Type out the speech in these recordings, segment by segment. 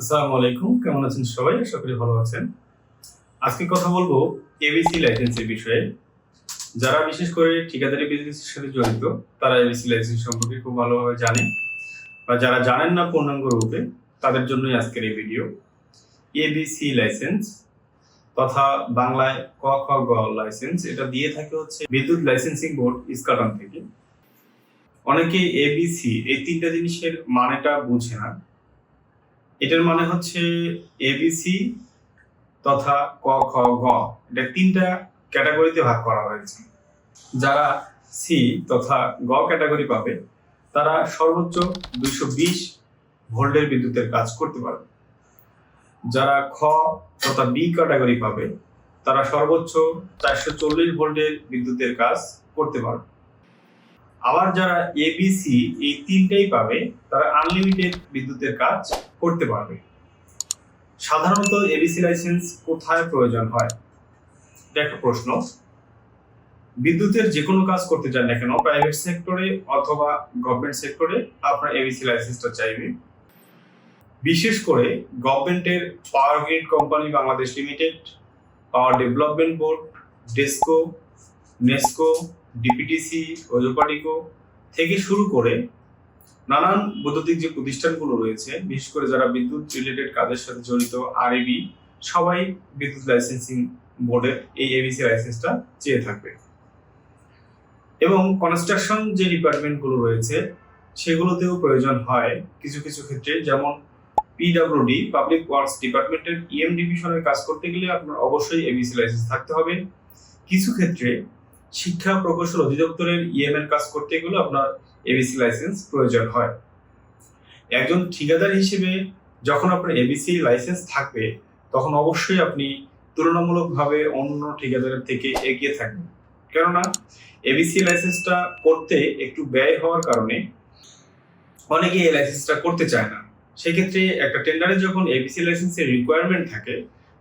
আসসালামু আলাইকুম, কেমন আছেন সবাই? আশা করি ভালো আছেন। আজকে কথা বলব এবিসি লাইসেন্সের বিষয়ে। যারা বিশেষ করে ঠিকাদারি বিজনেসের সাথে জড়িত, তারা এবিসি লাইসেন্স সম্পর্কে খুব ভালোভাবে জানে। বা যারা জানেন না পূর্ণাঙ্গ রূপে, তাদের জন্যই আজকের এই ভিডিও এবিসি লাইসেন্স তথা বাংলায় ক, খ, গ লাইসেন্স এটা দিয়ে থাকে হচ্ছে বিদ্যুৎ লাইসেন্সিং বোর্ড ইস্কাটন থেকে। অনেকে এবিসি এই তিনটা জিনিসের মানেটা বুঝে না। এটার মানে হচ্ছে এবিসি তথা ক, খ গ এটা তিনটা ক্যাটাগরিতে ভাগ করা হয়েছে। যারা সি তথা গ ক্যাটাগরি পাবে, তারা সর্বোচ্চ দুইশো বিশ ভোল্টের বিদ্যুতের কাজ করতে পারবে। যারা খ তথা বি ক্যাটাগরি পাবে, তারা সর্বোচ্চ চারশো চল্লিশ ভোল্টের বিদ্যুতের কাজ করতে পারবে। আবার যারা এবিসি এই তিনটাই পাবে, তারা আনলিমিটেড বিদ্যুতের কাজ করতে পারবে। সাধারণত এবিসি লাইসেন্স কোথায় প্রয়োজন হয়? এটা একটা প্রশ্ন। বিদ্যুতের যে কোনো কাজ করতে চান না কেন প্রাইভেট সেক্টরে অথবা গভর্নমেন্ট সেক্টরে আপনার এবিসি লাইসেন্সটা চাইবে। বিশেষ করে গভর্নমেন্টের power grid company Bangladesh limited power development board DESCO NESCO DPTC ওজোপাটিকো থেকে শুরু করে নানান বৈদ্যুতিক যে প্রতিষ্ঠানগুলো রয়েছে, বিশেষ করে যারা বিদ্যুৎ রিলেটেড কাজের সাথে জড়িত আরএবি সবাই বিদ্যুৎ লাইসেন্সিং বোর্ডের এই এবিসি লাইসেন্সটা চেয়ে থাকবে। এবং কনস্ট্রাকশন যে ডিপার্টমেন্টগুলো রয়েছে, সেগুলোতেও প্রয়োজন হয় কিছু কিছু ক্ষেত্রে, যেমন পিডাব্লিউডি পাবলিক ওয়ার্কস ডিপার্টমেন্টের ইএম ডিভিশনের কাজ করতে গেলে আপনার অবশ্যই এবিসি লাইসেন্স থাকতে হবে। কিছু ক্ষেত্রে শিক্ষা প্রকৌশল অধিদপ্তরের ইএম এর কাজ করতে গেলে আপনার এবিসি লাইসেন্স প্রয়োজন হয়। একজন ঠিকাদার হিসেবে যখন আপনার এবিসি লাইসেন্স থাকবে, তখন অবশ্যই আপনি তুলনামূলকভাবে অন্য ঠিকাদারের থেকে এগিয়ে থাকবেন। কেননা এবিসি লাইসেন্সটা করতে একটু ব্যয় হওয়ার কারণে অনেকে এই লাইসেন্সটা করতে চায় না। সেক্ষেত্রে একটা টেন্ডারে যখন এবিসি লাইসেন্সের রিকোয়ারমেন্ট থাকে,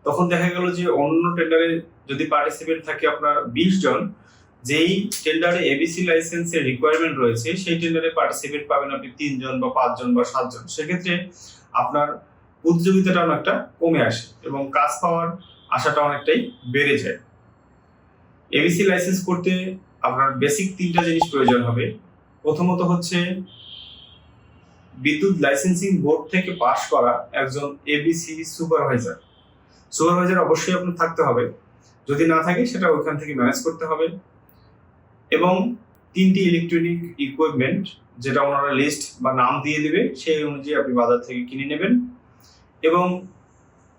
তখন দেখা গেল যে অন্য টেন্ডারে যদি পার্টিসিপেন্ট থাকে আপনার বিশ জন যেই টেন্ডারে এবিসি লাইসেন্সের রিকোয়ারমেন্ট রয়েছে, সেই টেন্ডারে পার্টিসিপেট পাবেন আপনি তিনজন বা পাঁচজন বা সাতজন। সেক্ষেত্রে আপনার প্রতিযোগিতাটা অনেকটা কমে আসে এবং কাজ পাওয়ার আশাটা অনেকটাই বেড়ে যায়। এবিসি লাইসেন্স করতে আপনার বেসিক তিনটা জিনিস প্রয়োজন হবে। প্রথমত হচ্ছে বিদ্যুৎ লাইসেন্সিং বোর্ড থেকে পাশ করা একজন এবিসি সুপারভাইজার সুপারভাইজার অবশ্যই আপনার থাকতে হবে। যদি না থাকে, সেটা ওইখান থেকে ম্যানেজ করতে হবে। এবং তিনটি ইলেকট্রনিক ইকুইপমেন্ট যেটা ওনারা লিস্ট বা নাম দিয়ে দেবে, সেই অনুযায়ী আপনি বাজার থেকে কিনে নেবেন। এবং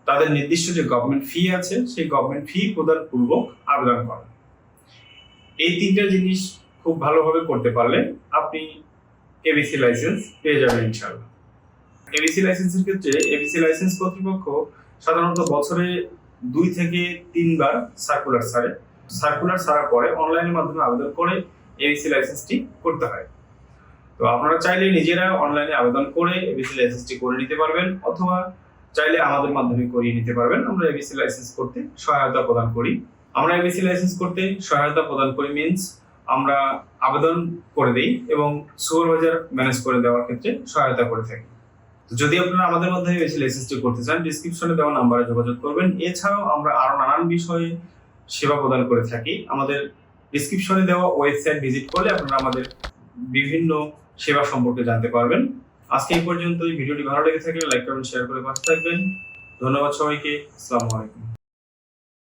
তাদের নির্দিষ্ট যে গভর্নমেন্ট ফি আছে, সেই গভর্নমেন্ট ফি প্রদান পূর্বক আবেদন করেন। এই তিনটা জিনিস খুব ভালোভাবে করতে পারলে আপনি এবিসি লাইসেন্স পেয়ে যাবেন ইনশাআল্লাহ। এবিসি লাইসেন্সের ক্ষেত্রে এবিসি লাইসেন্স কর্তৃপক্ষ সাধারণত বছরে দুই থেকে তিনবার সার্কুলার ছাড়ে। সার্কুলার ছাড়ার পরে অনলাইনের মাধ্যমে আবেদন করে এবিসি লাইসেন্সটি করতে হয়। তো আপনারা চাইলে নিজেরা অনলাইনে আবেদন করে এবিসি লাইসেন্সটি করে নিতে পারবেন, অথবা চাইলে আমাদের মাধ্যমে করিয়ে নিতে পারবেন। আমরা এবিসি লাইসেন্স করতে সহায়তা প্রদান করি। আমরা এবিসি লাইসেন্স করতে সহায়তা প্রদান করি মিনস আমরা আবেদন করে দিই এবং সুপারভাইজার ম্যানেজ করে দেওয়ার ক্ষেত্রে সহায়তা করে থাকি। যদি আপনারা আমাদের মাধ্যমে বেশি লাইসেন্সটি করতে চান ডিসক্রিপশনে দেওয়া নাম্বারে যোগাযোগ করবেন। এছাড়াও আমরা আরও নানান বিষয়ে সেবা প্রদান করে থাকি। আমাদের ডিসক্রিপশনে দেওয়া ওয়েবসাইট ভিজিট করলে আপনারা আমাদের বিভিন্ন সেবা সম্পর্কে জানতে পারবেন। আজকে এই পর্যন্ত ভিডিওটি ভালো লেগে থাকলে লাইক করবেন শেয়ার করে পাশে থাকবেন। ধন্যবাদ সবাইকে। আসসালামু আলাইকুম।